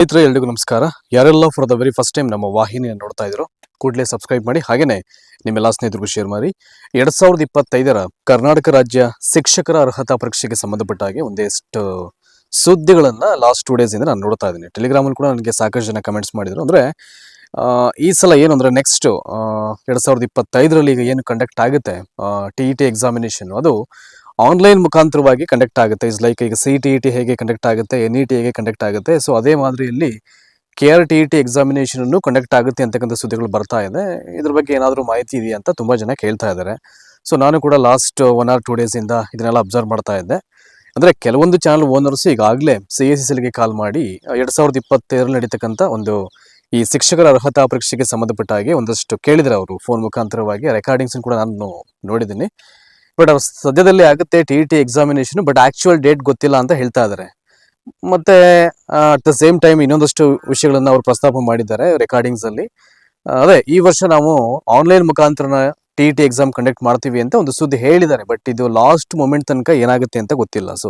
ಸ್ನೇಹಿತರೆ, ಎಲ್ರಿಗೂ ನಮಸ್ಕಾರ. ಯಾರೆಲ್ಲ for the very first time ನಮ್ಮ ವಾಹಿನಿಯನ್ನು ನೋಡ್ತಾ ಇದ್ರು, ಕೂಡಲೇ ಸಬ್ಸ್ಕ್ರೈಬ್ ಮಾಡಿ, ಹಾಗೇನೆ ನಿಮ್ಮೆಲ್ಲ ಸ್ನೇಹಿತರಿಗೂ ಶೇರ್ ಮಾಡಿ. ಎರಡ್ ಸಾವಿರದ ಇಪ್ಪತ್ತೈದರ ಕರ್ನಾಟಕ ರಾಜ್ಯ ಶಿಕ್ಷಕರ ಅರ್ಹತಾ ಪರೀಕ್ಷೆಗೆ ಸಂಬಂಧಪಟ್ಟ ಹಾಗೆ ಒಂದಿಷ್ಟು ಸುದ್ದಿಗಳನ್ನ ಲಾಸ್ಟ್ ಟೂ ಡೇಸ್ ಇಂದ ನಾನು ನೋಡ್ತಾ ಇದ್ದೀನಿ. ಟೆಲಿಗ್ರಾಮ್ ಅಲ್ಲಿ ಕೂಡ ನನಗೆ ಸಾಕಷ್ಟು ಜನ ಕಮೆಂಟ್ಸ್ ಮಾಡಿದ್ರು. ಅಂದ್ರೆ ಈ ಸಲ ಏನು ಅಂದ್ರೆ ನೆಕ್ಸ್ಟ್ ಎರಡ್ ಸಾವಿರದ ಇಪ್ಪತ್ತೈದರಲ್ಲಿ ಈಗ ಏನು ಕಂಡಕ್ಟ್ ಆಗುತ್ತೆ ಟಿ ಇ ಟಿ ಎಕ್ಸಾಮಿನೇಷನ್ ಅದು ಆನ್ಲೈನ್ ಮುಖಾಂತರವಾಗಿ ಕಂಡಕ್ಟ್ ಆಗುತ್ತೆ. ಇಸ್ ಲೈಕ್ ಈಗ ಸಿ ಟಿ ಇ ಟಿ ಹೇಗೆ ಕಂಡಕ್ಟ್ ಆಗುತ್ತೆ ಎನ್ ಇ ಟಿ ಹೇಗೆ ಕಂಡಕ್ಟ್ ಆಗುತ್ತೆ. ಸೊ ಅದೇ ಮಾದರಿಯಲ್ಲಿ K R T E T examination ಅನ್ನು ಕಂಡಕ್ಟ್ ಆಗುತ್ತೆ ಅಂತಕ್ಕಂಥ ಸುದ್ದಿಗಳು ಬರ್ತಾ ಇದೆ. ಇದ್ರ ಬಗ್ಗೆ ಏನಾದರೂ ಮಾಹಿತಿ ಇದೆಯಾ ಅಂತ ತುಂಬಾ ಜನ ಕೇಳ್ತಾ ಇದ್ದಾರೆ. ಸೊ ನಾನು ಕೂಡ last one or two days ಇಂದ ಇದನ್ನೆಲ್ಲ ಅಬ್ಸರ್ವ್ ಮಾಡ್ತಾ ಇದ್ದೆ. ಅಂದ್ರೆ ಕೆಲವೊಂದು ಚಾನಲ್ ಓನರ್ಸ್ ಈಗಾಗಲೇ ಸಿ ಎಸ್ ಎಸ್ ಎಲ್ಗೆ ಕಾಲ್ ಮಾಡಿ, ಎರಡು ಸಾವಿರದ ಇಪ್ಪತ್ತೈದರಲ್ಲಿ ನಡೀತಕ್ಕಂಥ ಒಂದು ಈ ಶಿಕ್ಷಕರ ಅರ್ಹತಾ ಪರೀಕ್ಷೆಗೆ ಸಂಬಂಧಪಟ್ಟ ಹಾಗೆ ಒಂದಷ್ಟು ಕೇಳಿದರೆ ಅವರು. ಫೋನ್ ಮುಖಾಂತರವಾಗಿ ರೆಕಾರ್ಡಿಂಗ್ಸ್ ಕೂಡ ನಾನು ನೋಡಿದ್ದೀನಿ. ಬಟ್ ಅವ್ರು ಸದ್ಯದಲ್ಲಿ ಆಗುತ್ತೆ T E T examination but actual date ಗೊತ್ತಿಲ್ಲ ಅಂತ ಹೇಳ್ತಾ ಇದ್ದಾರೆ ಮತ್ತೆ ಅಟ್ ದ ಸೇಮ್ ಟೈಮ್ ಇನ್ನೊಂದಷ್ಟು ವಿಷಯಗಳನ್ನ ಅವರು ಪ್ರಸ್ತಾಪ ಮಾಡಿದ್ದಾರೆ ರೆಕಾರ್ಡಿಂಗ್ಸ್ ಅಲ್ಲಿ. ಅದೇ, ಈ ವರ್ಷ ನಾವು ಆನ್ಲೈನ್ ಮುಖಾಂತರ T E T exam conduct ಮಾಡ್ತೀವಿ ಅಂತ ಒಂದು ಸುದ್ದಿ ಹೇಳಿದ್ದಾರೆ ಬಟ್ ಇದು ಲಾಸ್ಟ್ ಮೂಮೆಂಟ್ ತನಕ ಏನಾಗುತ್ತೆ ಅಂತ ಗೊತ್ತಿಲ್ಲ. ಸೊ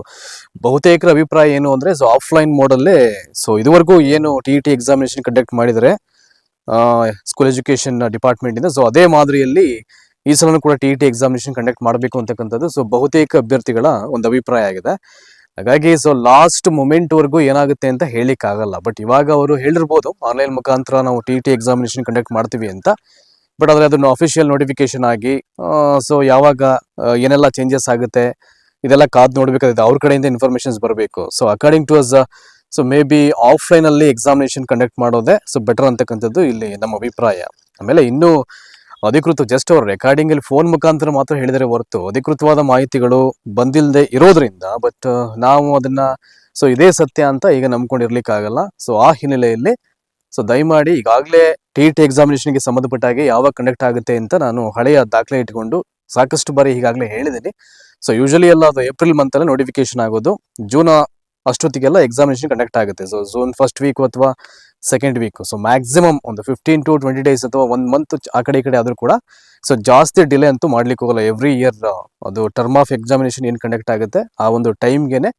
ಬಹುತೇಕರ ಅಭಿಪ್ರಾಯ ಏನು ಅಂದ್ರೆ ಸೊ ಆಫ್ಲೈನ್ ಮೋಡಲ್ಲೇ ಸೊ ಇದುವರೆಗೂ ಏನು T E T examination conduct ಮಾಡಿದರೆ ಸ್ಕೂಲ್ ಎಜುಕೇಶನ್ ಡಿಪಾರ್ಟ್ಮೆಂಟ್ ಇಂದ ಸೊ ಅದೇ ಮಾದರಿಯಲ್ಲಿ ಈ ಸಲನೂ ಕೂಡ ಟಿ ಟಿ ಎಕ್ಸಾಮಿನೇಷನ್ ಕಂಡಕ್ಟ್ ಮಾಡಬೇಕು ಅಂತಕ್ಕಂಥದ್ದು. ಸೊ ಬಹುತೇಕ ಅಭ್ಯರ್ಥಿಗಳ ಒಂದು ಅಭಿಪ್ರಾಯ ಆಗಿದೆ. ಹಾಗಾಗಿ ಸೊ ಲಾಸ್ಟ್ ಮೂಮೆಂಟ್ ವರೆಗೂ ಏನಾಗುತ್ತೆ ಅಂತ ಹೇಳಿಕ್ ಆಗಲ್ಲ ಬಟ್ ಇವಾಗ ಅವರು ಹೇಳಿರ್ಬೋದು ಆನ್ಲೈನ್ ಮುಖಾಂತರ ನಾವು ಟಿ ಟಿ ಎಕ್ಸಾಮಿನೇಷನ್ ಕಂಡಕ್ಟ್ ಮಾಡ್ತೀವಿ ಅಂತ. ಬಟ್ ಆದರೆ ಅದನ್ನು ಅಫಿಷಿಯಲ್ ನೋಟಿಫಿಕೇಶನ್ ಆಗಿ ಸೊ ಯಾವಾಗ ಏನೆಲ್ಲ ಚೇಂಜಸ್ ಆಗುತ್ತೆ, ಇದೆಲ್ಲ ಕಾದ್ ನೋಡ್ಬೇಕಾದ್ರೆ ಅವ್ರ ಕಡೆಯಿಂದ ಇನ್ಫಾರ್ಮೇಶನ್ಸ್ ಬರಬೇಕು. So according to us so may be offline ಅಲ್ಲಿ ಎಕ್ಸಾಮಿನೇಷನ್ ಕಂಡಕ್ಟ್ ಮಾಡೋದೇ ಸೊ ಬೆಟರ್ ಅಂತಕ್ಕಂಥದ್ದು ಇಲ್ಲಿ ನಮ್ಮ ಅಭಿಪ್ರಾಯ. ಆಮೇಲೆ ಇನ್ನೂ ಅಧಿಕೃತ ಜಸ್ಟ್ ಅವರು ರೆಕಾರ್ಡಿಂಗ್ ಅಲ್ಲಿ ಫೋನ್ ಮುಖಾಂತರ ಮಾತ್ರ ಹೇಳಿದರೆ ಹೊರತು ಅಧಿಕೃತವಾದ ಮಾಹಿತಿಗಳು ಬಂದಿಲ್ಲದೆ ಇರೋದ್ರಿಂದ ಬಟ್ ನಾವು ಅದನ್ನ ಸೊ ಇದೇ ಸತ್ಯ ಅಂತ ಈಗ ನಂಬ್ಕೊಂಡಿರ್ಲಿಕ್ಕಾಗಲ್ಲ. ಸೊ ಆ ಹಿನ್ನೆಲೆಯಲ್ಲಿ ಸೊ ದಯಮಾಡಿ ಈಗಾಗಲೇ ಟಿ ಟಿ ಎಕ್ಸಾಮಿನೇಷನ್ಗೆ ಸಂಬಂಧಪಟ್ಟ ಹಾಗೆ ಯಾವಾಗ ಕಂಡಕ್ಟ್ ಆಗುತ್ತೆ ಅಂತ ನಾನು ಹಳೆಯ ದಾಖಲೆ ಇಟ್ಕೊಂಡು ಸಾಕಷ್ಟು ಬಾರಿ ಈಗಾಗಲೇ ಹೇಳಿದ್ದೀನಿ. ಸೊ ಯೂಶಲಿ ಎಲ್ಲ ಅದು ಏಪ್ರಿಲ್ ಮಂತ್ ಅಲ್ಲಿ ನೋಟಿಫಿಕೇಶನ್ ಆಗೋದು. ಜೂನ್ ಅಷ್ಟೊತ್ತಿಗೆಲ್ಲ ಎಕ್ಸಾಮಿನೇಷನ್ ಕಂಡಕ್ಟ್ ಆಗುತ್ತೆ. ಸೊ ಜೂನ್ ಫಸ್ಟ್ ವೀಕ್ ಅಥವಾ ಸೆಕೆಂಡ್ ವೀಕ್ ಸೊ ಮ್ಯಾಕ್ಸಿಮಮ್ ಒಂದು ಫಿಫ್ಟೀನ್ ಟು ಟ್ವೆಂಟಿ ಡೇಸ್ ಅಥವಾ ಒನ್ ಮಂತ್ ಆ ಕಡೆ ಈ ಕಡೆ ಆದ್ರೂ ಕೂಡ ಸೊ ಜಾಸ್ತಿ ಡಿಲೇ ಅಂತೂ ಮಾಡ್ಲಿಕ್ಕೆ ಹೋಗಲ್ಲ. ಎವ್ರಿ ಇಯರ್ ಅದು ಟರ್ಮ್ ಆಫ್ ಎಕ್ಸಾಮಿನೇಷನ್ ಏನು ಕಂಡಕ್ಟ್ ಆಗುತ್ತೆ, ಆ ಒಂದು ಟೈಮ್ಗೆನೆ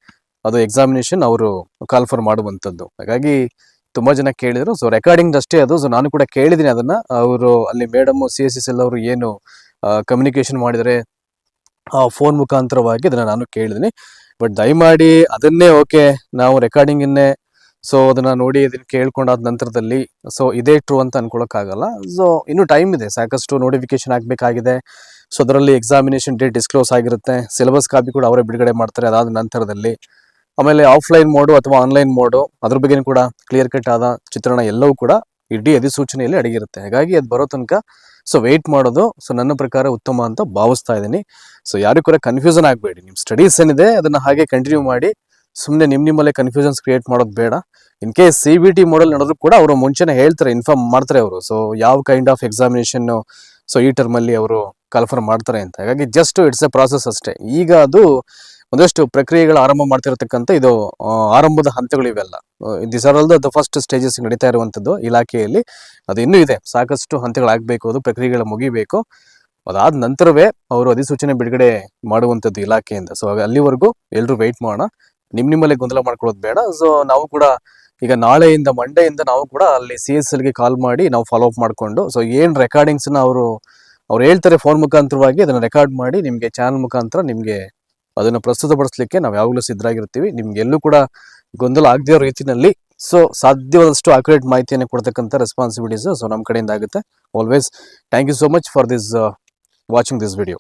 ಅದು ಎಕ್ಸಾಮಿನೇಷನ್ ಅವರು ಕಾಲ್ಫರ್ ಮಾಡುವಂಥದ್ದು. ಹಾಗಾಗಿ ತುಂಬಾ ಜನ ಕೇಳಿದ್ರು. ಸೊ ರೆಕಾರ್ಡಿಂಗ್ ಅಷ್ಟೇ ಅದು. ಸೊ ನಾನು ಕೂಡ ಕೇಳಿದ್ದೀನಿ ಅದನ್ನ. ಅವರು ಅಲ್ಲಿ madam C S S L ಅವರು ಏನು ಕಮ್ಯುನಿಕೇಷನ್ ಮಾಡಿದರೆ ಫೋನ್ ಮುಖಾಂತರವಾಗಿ ಅದನ್ನ ನಾನು ಕೇಳಿದ್ದೀನಿ. ಬಟ್ ದಯಮಾಡಿ ಅದನ್ನೇ ಓಕೆ ನಾವು ರೆಕಾರ್ಡಿಂಗನ್ನೇ ಸೊ ಅದನ್ನ ನೋಡಿ ಅದನ್ನ ಕೇಳ್ಕೊಂಡಾದ ನಂತರದಲ್ಲಿ ಸೊ ಇದೇ ಟ್ರೂ ಅಂತ ಅನ್ಕೊಳಕ್ಕಾಗಲ್ಲ. ಸೊ ಇನ್ನು ಟೈಮ್ ಇದೆ, ಸಾಕಷ್ಟು ನೋಟಿಫಿಕೇಶನ್ ಆಗಬೇಕಾಗಿದೆ ಸೊ ಅದರಲ್ಲಿ ಎಕ್ಸಾಮಿನೇಷನ್ ಡೇಟ್ ಡಿಸ್ಕ್ಲೋಸ್ ಆಗಿರುತ್ತೆ. ಸಿಲೆಬಸ್ ಕಾಪಿ ಕೂಡ ಅವರೇ ಬಿಡುಗಡೆ ಮಾಡ್ತಾರೆ, ಅದಾದ ನಂತರದಲ್ಲಿ. ಆಮೇಲೆ ಆಫ್ಲೈನ್ ಮೋಡು ಅಥವಾ ಆನ್ಲೈನ್ ಮೋಡು ಅದ್ರ ಬಗ್ಗೆನೂ ಕೂಡ ಕ್ಲಿಯರ್ ಕಟ್ ಆದ ಚಿತ್ರಣ ಎಲ್ಲವೂ ಕೂಡ ಇಡೀ ಅಧಿಸೂಚನೆಯಲ್ಲಿ ಅಡಗಿರುತ್ತೆ. ಹಾಗಾಗಿ ಅದು ಬರೋ ತನಕ ಸೊ ವೆಯ್ಟ್ ಮಾಡೋದು ಸೊ ನನ್ನ ಪ್ರಕಾರ ಉತ್ತಮ ಅಂತ ಭಾವಿಸ್ತಾ ಇದ್ದೀನಿ. ಸೊ ಯಾರಿಗೂ ಕೂಡ ಕನ್ಫ್ಯೂಸನ್ ಆಗಬೇಡಿ. ನಿಮ್ಮ ಸ್ಟಡೀಸ್ ಏನಿದೆ, ಅದನ್ನು ಹಾಗೆ ಕಂಟಿನ್ಯೂ ಮಾಡಿ ಸುಮ್ಮನೆ ನಿಮ್ಮ ನಿಮ್ಮಲ್ಲೇ ಕನ್ಫ್ಯೂಷನ್ಸ್ ಕ್ರಿಯೇಟ್ ಮಾಡೋದು ಬೇಡ. In case C B T model ನಡೆದ್ರು ಕೂಡ ಅವರು ಮುಂಚೆನೇ ಹೇಳ್ತಾರೆ ಇನ್ಫಾರ್ಮ್ ಮಾಡ್ತಾರೆ ಅವರು. ಸೊ ಯಾವ ಕೈಂಡ್ ಆಫ್ ಎಕ್ಸಾಮಿನೇಷನ್ ಸೊ ಈ ಟರ್ಮಲ್ಲಿ ಅವರು ಕನ್ಫರ್ಮ್ ಮಾಡ್ತಾರೆ ಅಂತ. ಹಾಗಾಗಿ ಜಸ್ಟ್ ಇಟ್ಸ್ ಎ ಪ್ರಾಸೆಸ್ ಅಷ್ಟೇ. ಈಗ ಅದು ಒಂದಷ್ಟು ಪ್ರಕ್ರಿಯೆಗಳು ಆರಂಭ ಮಾಡ್ತಿರತಕ್ಕಂಥ ಇದು ಆರಂಭದ ಹಂತಗಳು ಇವೆಲ್ಲ. This are all the first stages ನಡೀತಾ ಇರುವಂಥದ್ದು ಇಲಾಖೆಯಲ್ಲಿ. ಅದು ಇನ್ನೂ ಇದೆ. ಸಾಕಷ್ಟು ಹಂತಗಳಾಗಬೇಕು, ಅದು ಪ್ರಕ್ರಿಯೆಗಳು ಮುಗಿಬೇಕು. ಅದಾದ ನಂತರವೇ ಅವರು ಅಧಿಸೂಚನೆ ಬಿಡುಗಡೆ ಮಾಡುವಂಥದ್ದು ಇಲಾಖೆಯಿಂದ. ಸೊ ಅಲ್ಲಿವರೆಗೂ ಎಲ್ಲರೂ ವೆಯ್ಟ್ ಮಾಡೋಣ. ನಿಮ್ ನಿಮ್ಮಲ್ಲೇ ಗೊಂದಲ ಮಾಡ್ಕೊಳ್ಳೋದು ಬೇಡ. ಸೊ ನಾವು ಕೂಡ ಈಗ ನಾಳೆಯಿಂದ ಮಂಡೆಯಿಂದ ನಾವು ಕೂಡ ಅಲ್ಲಿ ಸಿ ಎಸ್ ಎಲ್ಗೆ ಕಾಲ್ ಮಾಡಿ ನಾವು ಫಾಲೋ ಅಪ್ ಮಾಡಿಕೊಂಡು ಸೊ ಏನು ರೆಕಾರ್ಡಿಂಗ್ಸ್ನ ಅವರು, ಅವ್ರು ಹೇಳ್ತಾರೆ ಫೋನ್ ಮುಖಾಂತರವಾಗಿ, ಅದನ್ನು ರೆಕಾರ್ಡ್ ಮಾಡಿ ನಿಮಗೆ ಚಾನಲ್ ಮುಖಾಂತರ ನಿಮಗೆ ಅದನ್ನು ಪ್ರಸ್ತುತಪಡಿಸ್ಲಿಕ್ಕೆ ನಾವು ಯಾವಾಗಲೂ ಸಿದ್ಧರಾಗಿರ್ತೀವಿ. ನಿಮ್ಗೆ ಎಲ್ಲೂ ಕೂಡ ಗೊಂದಲ ಆಗದೇ ಇರೋ ರೀತಿಯಲ್ಲಿ ಸೊ ಸಾಧ್ಯವಾದಷ್ಟು ಅಕ್ಯುರೇಟ್ ಮಾಹಿತಿಯನ್ನು ಕೊಡ್ತಕ್ಕಂಥ ರೆಸ್ಪಾನ್ಸಿಬಿಲಿಟೀಸ್ ಸೊ ನಮ್ಮ ಕಡೆಯಿಂದ ಆಗುತ್ತೆ. Always thank you so much for this watching this video